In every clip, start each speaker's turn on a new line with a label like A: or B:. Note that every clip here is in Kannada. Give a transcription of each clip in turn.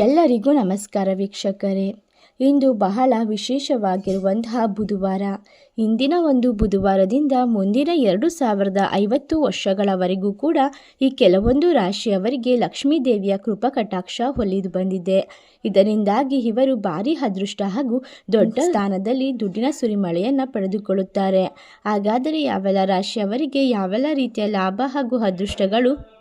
A: ಎಲ್ಲರಿಗೂ ನಮಸ್ಕಾರ ವೀಕ್ಷಕರೇ. ಇಂದು ಬಹಳ ವಿಶೇಷವಾಗಿರುವಂತಹ ಬುಧವಾರ. ಇಂದಿನ ಒಂದು ಬುಧವಾರದಿಂದ ಮುಂದಿನ ಎರಡು ಸಾವಿರದ ಐವತ್ತು ವರ್ಷಗಳವರೆಗೂ ಕೂಡ ಈ ಕೆಲವೊಂದು ರಾಶಿಯವರಿಗೆ ಲಕ್ಷ್ಮೀ ದೇವಿಯ ಕೃಪಾ ಕಟಾಕ್ಷ ಒಲಿದು ಬಂದಿದೆ. ಇದರಿಂದಾಗಿ ಇವರು ಭಾರಿ ಅದೃಷ್ಟ ಹಾಗೂ ದೊಡ್ಡ ಸ್ಥಾನದಲ್ಲಿ ದುಡ್ಡಿನ ಸುರಿಮಳೆಯನ್ನು ಪಡೆದುಕೊಳ್ಳುತ್ತಾರೆ. ಹಾಗಾದರೆ ಯಾವೆಲ್ಲ ರಾಶಿಯವರಿಗೆ ಯಾವೆಲ್ಲ ರೀತಿಯ ಲಾಭ ಹಾಗೂ ಅದೃಷ್ಟಗಳು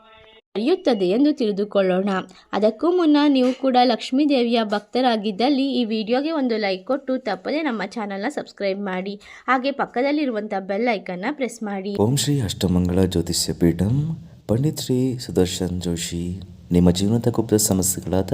A: ನಡೆಯುತ್ತದೆ ಎಂದು ತಿಳಿದುಕೊಳ್ಳೋಣ. ಅದಕ್ಕೂ ಮುನ್ನ ನೀವು ಕೂಡ ಲಕ್ಷ್ಮೀ ದೇವಿಯ ಭಕ್ತರಾಗಿದ್ದಲ್ಲಿ ಈ ವಿಡಿಯೋಗೆ ಒಂದು ಲೈಕ್ ಕೊಟ್ಟು ತಪ್ಪದೆ ನಮ್ಮ ಚಾನಲ್ನ ಸಬ್ಸ್ಕ್ರೈಬ್ ಮಾಡಿ. ಹಾಗೆ ಪಕ್ಕದಲ್ಲಿರುವಂಥ ಬೆಲ್ ಐಕನ್ನ ಪ್ರೆಸ್ ಮಾಡಿ.
B: ಓಂ ಶ್ರೀ ಅಷ್ಟಮಂಗಳ ಜ್ಯೋತಿಷ್ಯ ಪೀಠಂ, ಪಂಡಿತ್ ಶ್ರೀ ಸುದರ್ಶನ್ ಜೋಶಿ. ನಿಮ್ಮ ಜೀವನದ ಗುಪ್ತ ಸಮಸ್ಯೆಗಳಾದ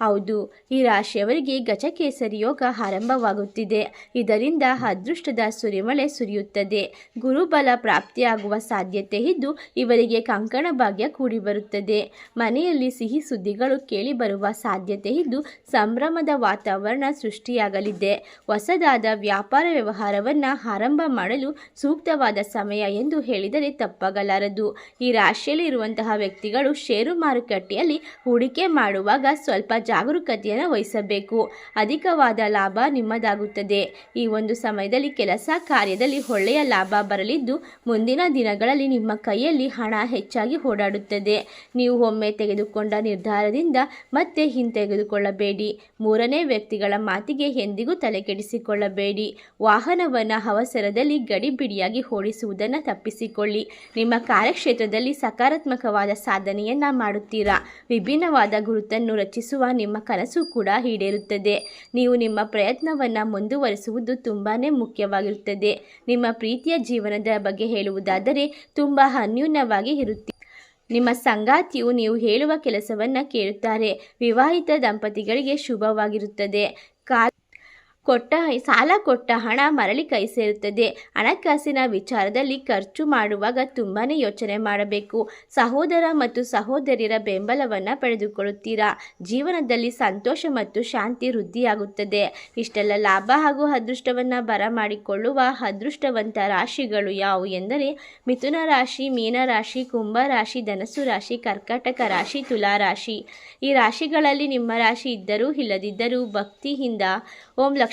A: ಹೌದು, ಈ ರಾಶಿಯವರಿಗೆ ಗಜಕೇಸರಿ ಯೋಗ ಆರಂಭವಾಗುತ್ತಿದೆ. ಇದರಿಂದ ಅದೃಷ್ಟದ ಸುರಿಮಳೆ ಸುರಿಯುತ್ತದೆ. ಗುರುಬಲ ಪ್ರಾಪ್ತಿಯಾಗುವ ಸಾಧ್ಯತೆ ಇದ್ದು, ಇವರಿಗೆ ಕಂಕಣ ಭಾಗ್ಯ ಕೂಡಿ ಬರುತ್ತದೆ ಮನೆಯಲ್ಲಿ ಸಿಹಿ ಸುದ್ದಿಗಳು ಕೇಳಿಬರುವ ಸಾಧ್ಯತೆ ಇದ್ದು, ಸಂಭ್ರಮದ ವಾತಾವರಣ ಸೃಷ್ಟಿಯಾಗಲಿದೆ. ಹೊಸದಾದ ವ್ಯಾಪಾರ ವ್ಯವಹಾರವನ್ನು ಆರಂಭ ಮಾಡಲು ಸೂಕ್ತವಾದ ಸಮಯ ಎಂದು ಹೇಳಿದರೆ ತಪ್ಪಾಗಲಾರದು. ಈ ರಾಶಿಯಲ್ಲಿ ಇರುವಂತಹ ವ್ಯಕ್ತಿಗಳು ಷೇರು ಮಾರುಕಟ್ಟೆಯಲ್ಲಿ ಹೂಡಿಕೆ ಮಾಡುವಾಗ ಸ್ವಲ್ಪ ಜಾಗರೂಕತೆಯನ್ನು ವಹಿಸಬೇಕು. ಅಧಿಕವಾದ ಲಾಭ ನಿಮ್ಮದಾಗುತ್ತದೆ. ಈ ಒಂದು ಸಮಯದಲ್ಲಿ ಕೆಲಸ ಕಾರ್ಯದಲ್ಲಿ ಒಳ್ಳೆಯ ಲಾಭ ಬರಲಿದ್ದು, ಮುಂದಿನ ದಿನಗಳಲ್ಲಿ ನಿಮ್ಮ ಕೈಯಲ್ಲಿ ಹಣ ಹೆಚ್ಚಾಗಿ ಓಡಾಡುತ್ತದೆ. ನೀವು ಒಮ್ಮೆ ತೆಗೆದುಕೊಂಡ ನಿರ್ಧಾರದಿಂದ ಮತ್ತೆ ಹಿಂತೆಗೆದುಕೊಳ್ಳಬೇಡಿ. ಮೂರನೇ ವ್ಯಕ್ತಿಗಳ ಮಾತಿಗೆ ಎಂದಿಗೂ ತಲೆಕೆಡಿಸಿಕೊಳ್ಳಬೇಡಿ. ವಾಹನವನ್ನು ಅವಸರದಲ್ಲಿ ಗಡಿಬಿಡಿಯಾಗಿ ಓಡಿಸುವುದನ್ನು ತಪ್ಪಿಸಿಕೊಳ್ಳಿ. ನಿಮ್ಮ ಕಾರ್ಯಕ್ಷೇತ್ರದಲ್ಲಿ ಸಕಾರಾತ್ಮಕವಾದ ಸಾಧನೆಯನ್ನ ಮಾಡುತ್ತೀರಾ? ವಿಭಿನ್ನವಾದ ಗುರುತನ್ನು ರಚಿಸುವ ನಿಮ್ಮ ಕನಸು ಕೂಡ ಈಡೇರುತ್ತದೆ. ನೀವು ನಿಮ್ಮ ಪ್ರಯತ್ನವನ್ನು ಮುಂದುವರಿಸುವುದು ತುಂಬಾ ಮುಖ್ಯವಾಗಿರುತ್ತದೆ. ನಿಮ್ಮ ಪ್ರೀತಿಯ ಜೀವನದ ಬಗ್ಗೆ ಹೇಳುವುದಾದರೆ ತುಂಬ ಅನ್ಯೂನ್ಯವಾಗಿ ಇರುತ್ತೆ ನಿಮ್ಮ ಸಂಗಾತಿಯು ನೀವು ಹೇಳುವ ಕೆಲಸವನ್ನು ಕೇಳುತ್ತಾರೆ. ವಿವಾಹಿತ ದಂಪತಿಗಳಿಗೆ ಶುಭವಾಗಿರುತ್ತದೆ. ಕಾ ಕೊಟ್ಟ, ಸಾಲ ಕೊಟ್ಟ ಹಣ ಮರಳಿ ಕೈ ಸೇರುತ್ತದೆ. ಹಣಕಾಸಿನ ವಿಚಾರದಲ್ಲಿ ಖರ್ಚು ಮಾಡುವಾಗ ತುಂಬಾ ಯೋಚನೆ ಮಾಡಬೇಕು. ಸಹೋದರ ಮತ್ತು ಸಹೋದರಿಯರ ಬೆಂಬಲವನ್ನು ಪಡೆದುಕೊಳ್ಳುತ್ತೀರಾ? ಜೀವನದಲ್ಲಿ ಸಂತೋಷ ಮತ್ತು ಶಾಂತಿ ವೃದ್ಧಿಯಾಗುತ್ತದೆ. ಇಷ್ಟೆಲ್ಲ ಲಾಭ ಹಾಗೂ ಅದೃಷ್ಟವನ್ನು ಬರಮಾಡಿಕೊಳ್ಳುವ ಅದೃಷ್ಟವಂತ ರಾಶಿಗಳು ಯಾವುವು ಎಂದರೆ, ಮಿಥುನ ರಾಶಿ ಮೀನರಾಶಿ ಕುಂಭರಾಶಿ ಕುಂಭ ರಾಶಿ ಕರ್ಕಾಟಕ ರಾಶಿ, ತುಲಾ ರಾಶಿ. ಈ ರಾಶಿಗಳಲ್ಲಿ ನಿಮ್ಮ ರಾಶಿ ಇದ್ದರೂ, ಇಲ್ಲದಿದ್ದರೂ ಭಕ್ತಿಯಿಂದ ಓಂ